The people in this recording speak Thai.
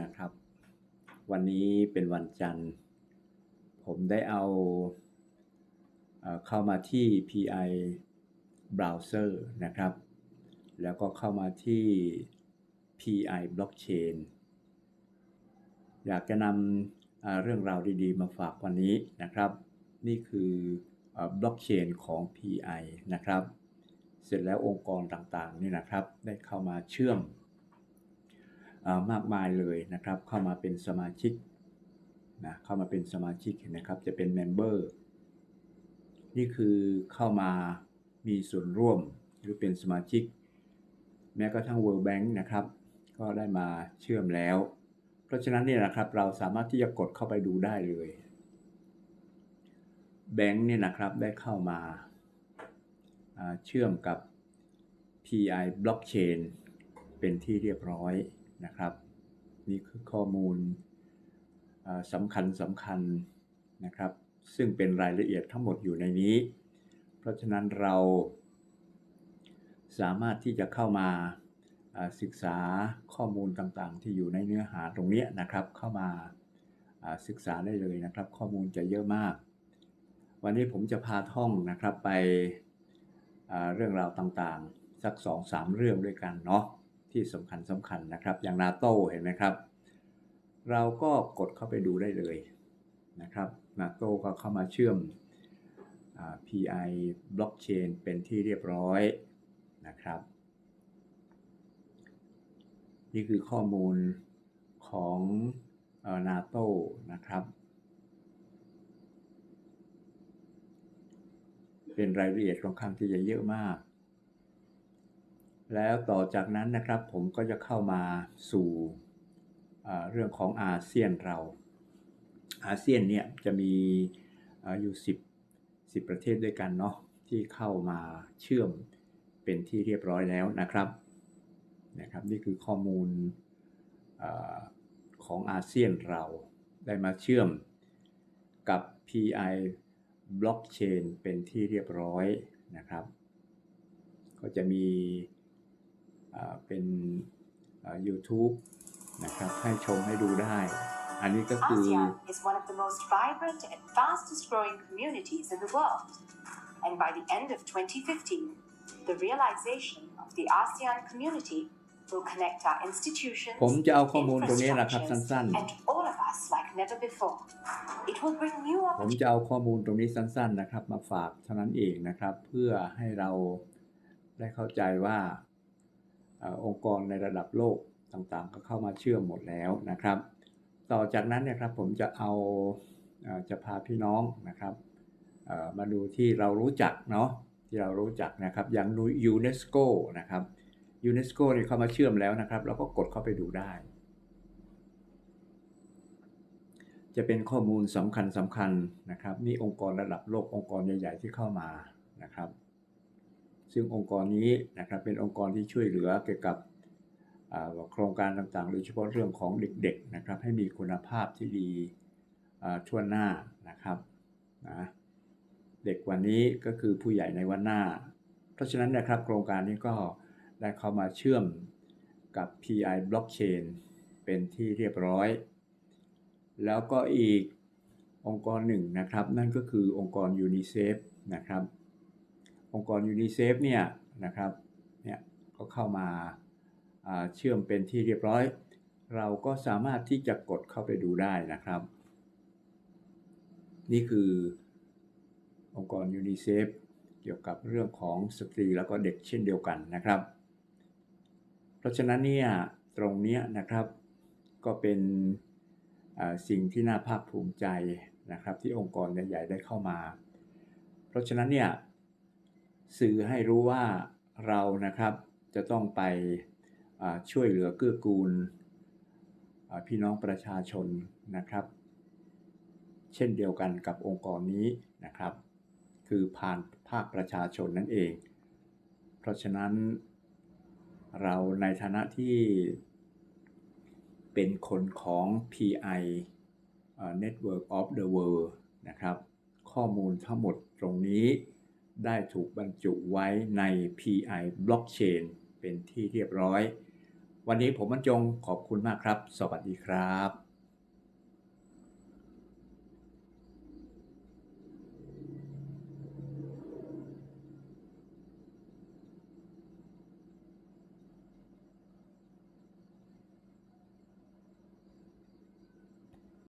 นะครับ วันนี้เป็นวันจันทร์ ผมได้เอาเข้ามาที่ PI Browser นะครับ แล้วก็เข้ามาที่ PI Blockchain อยากจะนำเรื่องราวดีๆ มาฝากวันนี้นะครับ นี่คือบล็อกเชนของ PI นะครับ เสร็จแล้วองค์กรต่างๆนี่นะครับ ได้เข้ามาเชื่อม มากมายเลยนะครับ เข้ามาเป็นสมาชิกนะเข้ามาเป็นสมาชิกเห็นไหมครับ จะเป็นเมมเบอร์นี่คือเข้ามามีส่วนร่วมหรือเป็นสมาชิก แม้กระทั่ง World Bank นะครับ ก็ได้มาเชื่อมแล้ว เพราะฉะนั้นเนี่ยนะครับเราสามารถที่จะกดเข้าไปดูได้เลยแบงค์เนี่ยนะครับได้เข้ามาเชื่อมกับ PI Blockchain เป็นที่เรียบร้อย นะครับนี่คือข้อมูลสำคัญสำคัญนะครับ ซึ่งเป็นรายละเอียดทั้งหมดอยู่ในนี้ เพราะฉะนั้นเราสามารถที่จะเข้ามาศึกษาข้อมูลต่างๆ ที่อยู่ในเนื้อหาตรงนี้นะครับ เข้ามาศึกษาได้เลยนะครับ ข้อมูลจะเยอะมาก วันนี้ผมจะพาท่องนะครับไปเรื่องราวต่างๆ สักสองสามเรื่องด้วยกันเนาะ ที่สำคัญสำคัญนะครับ อย่างนาโต้เห็นไหมครับ เราก็กดเข้าไปดูได้เลยนะครับนาโต้ก็เข้ามาเชื่อมอ PI Blockchain เป็นที่เรียบร้อยนะครับ นี่คือข้อมูลของนาโต้นะครับเป็นรายละเอียดค่อนข้างที่จะเยอะมาก แล้วต่อจากนั้นนะครับผมก็จะเข้ามาสู่เรื่องของอาเซียนเรา อาเซียนเนี่ยจะมีอาอยู่ 10 10 ประเทศด้วยกันเนาะที่เข้ามาเชื่อมเป็นที่เรียบร้อยแล้วนะครับนะครับนี่คือข้อมูลอของอาเซียนเราได้มาเชื่อมกับ PI Blockchain เป็นที่เรียบร้อยนะครับ ก็จะมี เป็นอ่า YouTube นะครับให้ชมให้ดูได้ อันนี้ก็คือ ASEAN is one of the most vibrant and fastest growing communities in the world. And by the end of 2015, the realization of the ASEAN community will connect our institutions, ผมจะเอาข้อมูลตรงนี้นะครับ infrastructures, สั้น and all of us like never before. It will bring new ๆผม opportunities. จะเอาข้อมูลตรงนี้สั้น ๆนะครับ มาฝากเท่านั้นเองนะครับ เพื่อให้เราได้เข้าใจว่าเองค์กรในระดับโลกต่างๆ ก็เข้ามาเชื่อมหมดแล้วนะครับ ต่อจากนั้นเนะครับผมจะเอาจะพาพี่น้องนะครับมาดูที่เรารู้จักเนาะที่เรารู้จักนะครับอย่างยูเนสโกนะครับยูเนสโกนี่เข้ามาเชื่อมแล้วนะครับ เราก็กดเข้าไปดูได้ จะเป็นข้อมูลสำคัญสำคัญนะครับนี่องค์กรระดับโลกองค์กรใหญ่ ๆ ที่เข้ามานะครับ ซึ่งองค์กรนี้นะครับเป็นองค์กรที่ช่วยเหลือเกี่ยวกับโครงการต่างๆ โดยเฉพาะเรื่องของเด็กๆนะครับให้มีคุณภาพที่ดีอ่าทั่วหน้านะครับนะเด็กวันนี้ก็คือผู้ใหญ่ในวันหน้า เพราะฉะนั้นนะครับโครงการนี้ก็ได้เข้ามาเชื่อมกับ PI Blockchain เป็นที่เรียบร้อย แล้วก็อีกองค์กรหนึ่งนะครับ นั่นก็คือองค์กรยูนิเซฟนะครับ องค์กรยูนิเซฟเนี่ยนะครับเนี่ยก็เข้ามาเชื่อมเป็นที่เรียบร้อย เราก็สามารถที่จะกดเข้าไปดูได้นะครับ นี่คือองค์กรยูนิเซฟเกี่ยวกับเรื่องของสตรีแล้วก็เด็กเช่นเดียวกันนะครับ เพราะฉะนั้นเนี่ยตรงนี้นะครับก็เป็นสิ่งที่น่าภาคภูมิใจนะครับที่องค์กรใหญ่ๆได้เข้ามา เพราะฉะนั้นเนี่ย สื่อให้รู้ว่าเรานะครับจะต้องไปช่วยเหลือเกื้อกูล พี่น้องประชาชนนะครับ เช่นเดียวกันกับองค์กรนี้นะครับ คือผ่านภาคประชาชนนั่นเอง เพราะฉะนั้นเราในฐานะที่เป็นคนของ PI Network of the World นะครับ ข้อมูลทั้งหมดตรงนี้ ได้ถูกบรรจุไว้ใน PI Blockchain เป็นที่เรียบร้อย วันนี้ผมบรรจงขอบคุณมากครับ สวัสดีครับ